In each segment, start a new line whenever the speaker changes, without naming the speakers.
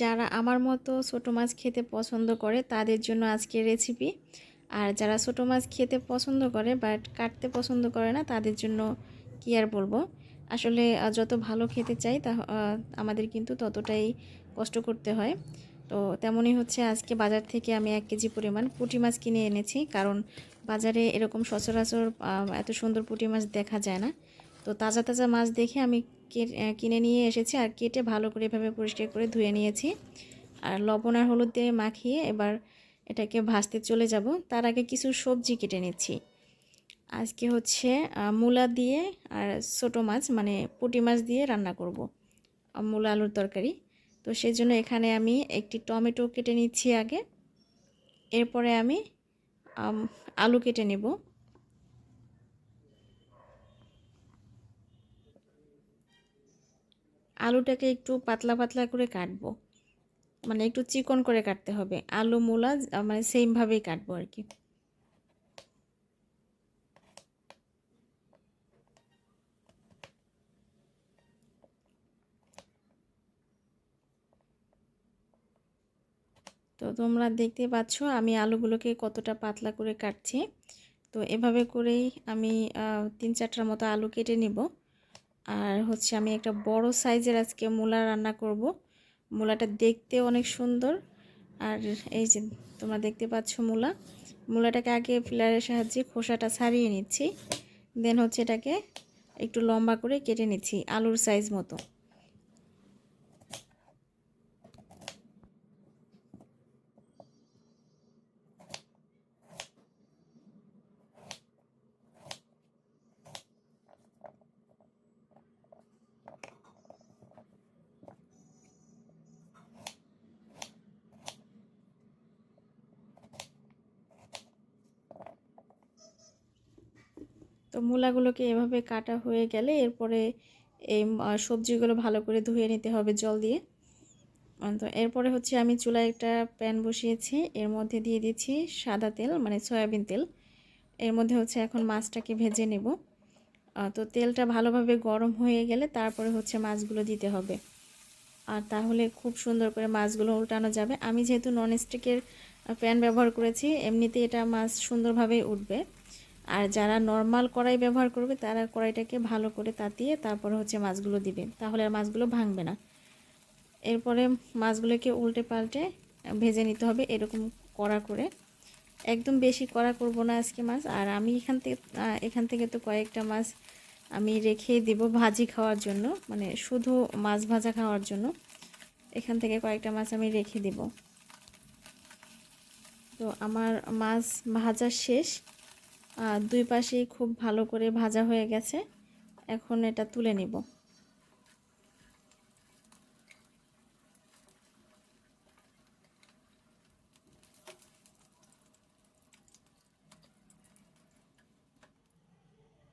যারা আমার মতো ছোটো মাছ খেতে পছন্দ করে, তাদের জন্য আজকের রেসিপি আর যারা ছোটো মাছ খেতে পছন্দ করে বাট কাটতে পছন্দ করে না, তাদের জন্য কী আর বলব? আসলে যত ভালো খেতে চাই তা আমাদের কিন্তু ততটাই কষ্ট করতে হয়। তো তেমনই হচ্ছে, আজকে বাজার থেকে আমি এক কেজি পরিমাণ পুঁটি মাছ কিনে এনেছি, কারণ বাজারে এরকম সচরাচর এত সুন্দর পুঁটি মাছ দেখা যায় না। তো তাজা তাজা মাছ দেখে আমি কিনে নিয়ে এসেছি আর কেটে ভালো করে এভাবে পরিষ্কার করে ধুয়ে নিয়েছি। আর লবণ আর হলুদ দিয়ে মাখিয়ে এবার এটাকে ভাজতে চলে যাব। তার আগে কিছু সবজি কেটে নিচ্ছি। আজকে হচ্ছে মূলা দিয়ে আর ছোটো মাছ মানে পুঁটি মাছ দিয়ে রান্না করব মূলা আলুর তরকারি। তো সেই জন্য এখানে আমি একটি টমেটো কেটে নিচ্ছি আগে। এরপরে আমি, আলু কেটে নেব। আলুটাকে একটু পাতলা পাতলা করে কাটবো। মানে একটু চিকন করে কাটতে হবে। আলু মূলা মানে সেমভাবেই কাটবো আর কি। তো তোমরা দেখতে পাচ্ছ আমি আলুগুলোকে কতটা পাতলা করে কাটছি। তো এভাবে করেই আমি তিন চারটার মতো আলু কেটে নিব। আর হচ্ছে আমি একটা বড় সাইজের আজকে মূলা রান্না করব। মূলাটা দেখতে অনেক সুন্দর। আর এই যে তোমরা দেখতে পাচ্ছ মূলা। মূলাটাকে আগে ফিলারের সাহায্যে খোসাটা ছাড়িয়ে নিচ্ছি। দেন হচ্ছে এটাকে একটু লম্বা করে কেটে নিচ্ছি আলুর সাইজ মতো। মূলাগুলোকে এভাবে কাটা হয়ে গেলে এরপরে এই সবজিগুলো ভালো করে ধুয়ে নিতে হবে জল দিয়ে। তো এরপরে হচ্ছে আমি চুলায় একটা প্যান বসিয়েছি, এর মধ্যে দিয়ে দিচ্ছি সাদা তেল মানে সয়াবিন তেল। এর মধ্যে হচ্ছে এখন মাছটাকে ভেজে নেব। তো তেলটা ভালোভাবে গরম হয়ে গেলে তারপরে হচ্ছে মাছগুলো দিতে হবে। আর তাহলে খুব সুন্দর করে মাছগুলো উল্টানো যাবে। আমি যেহেতু ননস্টিকের প্যান ব্যবহার করেছি, এমনিতে এটা মাছ সুন্দরভাবেই উঠবে। আর যারা নর্মাল কড়াই ব্যবহার করবে, তারা কড়াইটাকে ভালো করে তাতিয়ে তারপরে হচ্ছে মাছগুলো দিবে। তাহলে আর মাছগুলো ভাঙবে না। এরপরে মাছগুলোকে উল্টে পাল্টে ভেজে নিতে হবে এরকম কড়া করে। একদম বেশি কড়া করব না আজকে মাছ। আর আমি এখান থেকে এখান থেকে তো কয়েকটা মাছ আমি রেখে দিব ভাজি খাওয়ার জন্য মানে শুধু মাছ ভাজা খাওয়ার জন্য। এখান থেকে কয়েকটা মাছ আমি রেখে দিব। তো আমার মাছ ভাজা শেষ। দুই পাশেই খুব ভালো করে ভাজা হয়ে গেছে। এখন এটা তুলে নিব।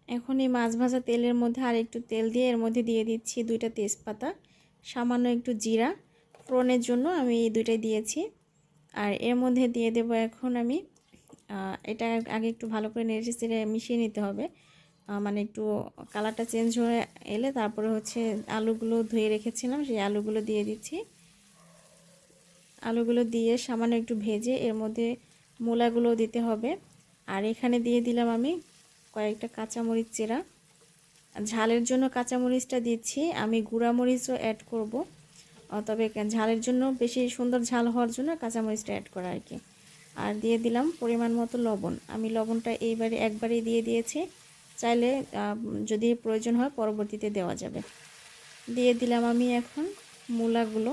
এখন এই মাছ ভাজা তেলের মধ্যে আর একটু তেল দিয়ে এর মধ্যে দিয়ে দিচ্ছি দুইটা তেজপাতা, সামান্য একটু জিরা। ফোড়নের জন্য আমি এই দুইটাই দিয়েছি। আর এর মধ্যে দিয়ে দেব এখন আমি এটা আগে একটু ভালো করে নেড়ে চেড়ে মিশিয়ে নিতে হবে। মানে একটু কালারটা চেঞ্জ হয়ে এলে তারপরে হচ্ছে আলুগুলো ধুয়ে রেখেছিলাম, সেই আলুগুলো দিয়ে দিচ্ছি। আলুগুলো দিয়ে সামান্য একটু ভেজে এর মধ্যে মূলাগুলো দিতে হবে। আর এখানে দিয়ে দিলাম আমি কয়েকটা কাঁচামরিচ চেরা। ঝালের জন্য কাঁচামরিচটা দিচ্ছি, আমি গুঁড়ামরিচও অ্যাড করব। তবে ঝালের জন্য বেশি সুন্দর ঝাল হওয়ার জন্য কাঁচামরিচটা অ্যাড করা আর কি। আর দিয়ে দিলাম পরিমাণ মতো লবণ। আমি লবণটা এইবারে একবারেই দিয়ে দিয়েছি। চাইলে যদি প্রয়োজন হয় পরবর্তীতে দেওয়া যাবে। দিয়ে দিলাম আমি এখন মূলাগুলো।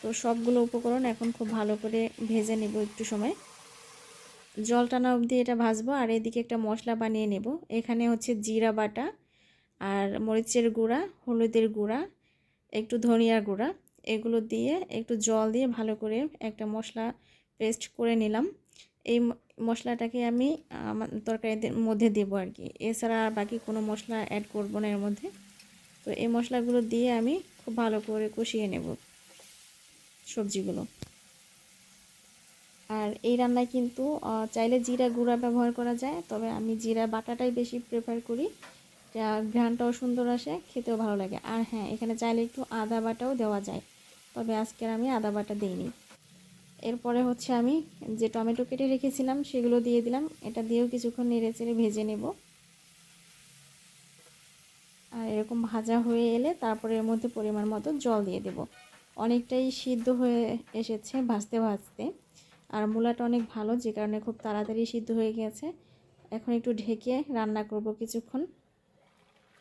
তো সবগুলো উপকরণ এখন খুব ভালো করে ভেজে নেব একটু সময়। জল টানা অবধি এটা ভাজবো আর এদিকে একটা মশলা বানিয়ে নেব। এখানে হচ্ছে জিরা বাটা আর মরিচের গুঁড়া, হলুদের গুঁড়া, একটু ধনিয়ার গুঁড়া। এগুলো দিয়ে একটু জল দিয়ে ভালো করে একটা মশলা পেস্ট করে নিলাম। এই মশলাটাকে আমি, আমার মধ্যে দেবো আর কি। এছাড়া আর বাকি কোনো মশলা অ্যাড করব না এর মধ্যে। তো এই মশলাগুলো দিয়ে আমি খুব ভালো করে কষিয়ে নেব সবজিগুলো। আর এই রান্নায় কিন্তু চাইলে জিরা গুঁড়া ব্যবহার করা যায়, তবে আমি জিরা বাটাটাই বেশি প্রেফার করি। যা ঘ্রাণটাও সুন্দর আসে, খেতেও ভালো লাগে। আর হ্যাঁ এখানে চাইলে একটু আদা বাটাও দেওয়া যায়। তবে আজকে আর আমি আদা বাটা দিইনি। এরপরে হচ্ছে আমি যে টমেটো কেটে রেখেছিলাম, সেগুলো দিয়ে দিলাম। এটা দিয়েও কিছুক্ষণ নেড়ে চেড়ে ভেজে নেব। আর এরকম ভাজা হয়ে এলে তারপরে এর মধ্যে পরিমাণ মতো জল দিয়ে দেব। অনেকটাই সিদ্ধ হয়ে এসেছে ভাজতে ভাজতে। আর মূলাটা অনেক ভালো, যে কারণে খুব তাড়াতাড়ি সিদ্ধ হয়ে গেছে। এখন একটু ঢেকে রান্না করব কিছুক্ষণ।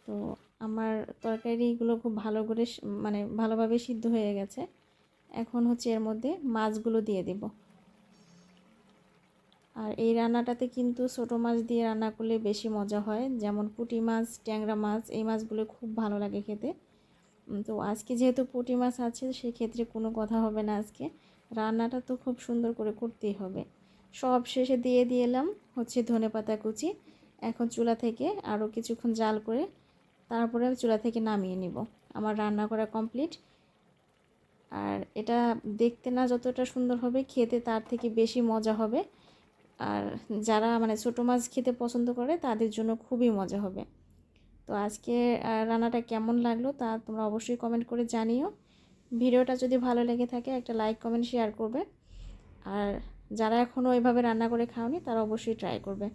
তো আমার তরকারিগুলো খুব ভালো করে মানে ভালোভাবে সিদ্ধ হয়ে গেছে। এখন হচ্ছে এর মধ্যে মাছগুলো দিয়ে দেব। আর এই রান্নাটাতে কিন্তু ছোটো মাছ দিয়ে রান্না করলে বেশি মজা হয়, যেমন পুঁটি মাছ, ট্যাংরা মাছ, এই মাছগুলো খুব ভালো লাগে খেতে। তো আজকে যেহেতু পুঁটি মাছ আছে, সেক্ষেত্রে কোনো কথা হবে না আজকে। রান্নাটা তো খুব সুন্দর করে করতেই হবে। সব শেষে দিয়ে দিয়ে এলাম হচ্ছে ধনে পাতা কুচি। এখন চুলা থেকে আরও কিছুক্ষণ জাল করে তারপরে চুলা থেকে নামিয়ে নিব। আমার রান্না করা কমপ্লিট। আর এটা দেখতে না যতটা সুন্দর হবে, খেতে তার থেকে বেশি মজা হবে। আর যারা মানে ছোটো মাছ খেতে পছন্দ করে, তাদের জন্য খুবই মজা হবে। তো আজকে রান্নাটা কেমন লাগল তা তোমরা অবশ্যই কমেন্ট করে জানিও। ভিডিওটা যদি ভালো লেগে থাকে, একটা লাইক কমেন্ট শেয়ার করবে। আর যারা এখনও ওইভাবে রান্না করে খাওনি, তারা অবশ্যই ট্রাই করবে।